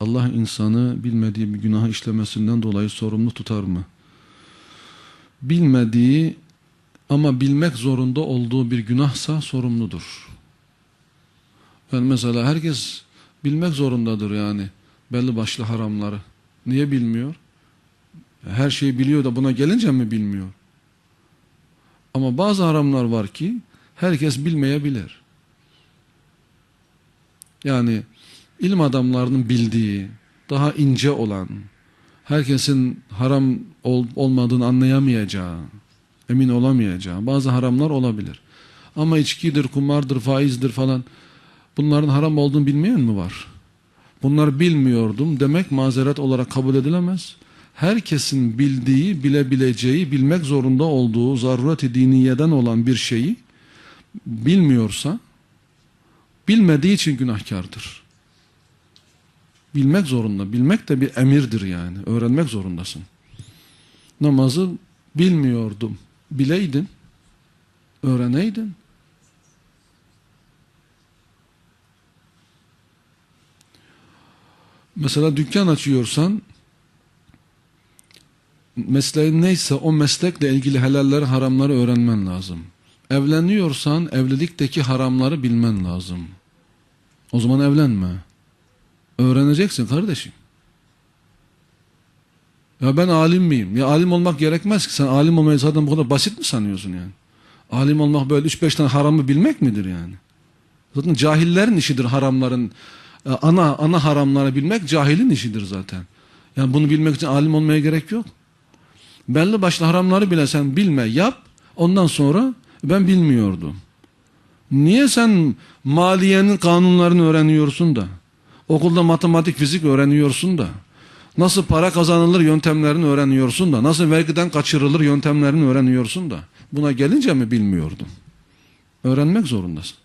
Allah insanı bilmediği bir günahı işlemesinden dolayı sorumlu tutar mı? Bilmediği ama bilmek zorunda olduğu bir günahsa sorumludur. Ben mesela herkes bilmek zorundadır yani belli başlı haramları. Niye bilmiyor? Her şeyi biliyor da buna gelince mi bilmiyor? Ama bazı haramlar var ki herkes bilmeyebilir. Yani ilim adamlarının bildiği, daha ince olan, herkesin haram ol, olmadığını anlayamayacağı, emin olamayacağı bazı haramlar olabilir. Ama içkidir, kumardır, faizdir falan bunların haram olduğunu bilmeyen mi var? Bunları bilmiyordum demek mazeret olarak kabul edilemez. Herkesin bildiği, bilebileceği, bilmek zorunda olduğu zaruret-i diniyeden olan bir şeyi bilmiyorsa bilmediği için günahkardır. Bilmek zorunda. Bilmek de bir emirdir yani. Öğrenmek zorundasın. Namazı bilmiyordum. Bileydin. Öğreneydin. Mesela dükkan açıyorsan mesleğin neyse o meslekle ilgili helalleri haramları öğrenmen lazım. Evleniyorsan evlilikteki haramları bilmen lazım. O zaman evlenme. Öğreneceksin kardeşim. Ya ben alim miyim? Ya alim olmak gerekmez ki. Sen alim olmayı zaten bu kadar basit mi sanıyorsun yani? Alim olmak böyle 3-5 tane haramı bilmek midir yani? Zaten cahillerin işidir haramların. e, Ana ana haramları bilmek cahilin işidir zaten. Yani bunu bilmek için alim olmaya gerek yok. Belli başlı haramları bile sen bilme, yap. Ondan sonra ben bilmiyordum. Niye sen maliyenin kanunlarını öğreniyorsun da? Okulda matematik, fizik öğreniyorsun da? Nasıl para kazanılır yöntemlerini öğreniyorsun da? Nasıl vergiden kaçırılır yöntemlerini öğreniyorsun da? Buna gelince mi bilmiyordum? Öğrenmek zorundasın.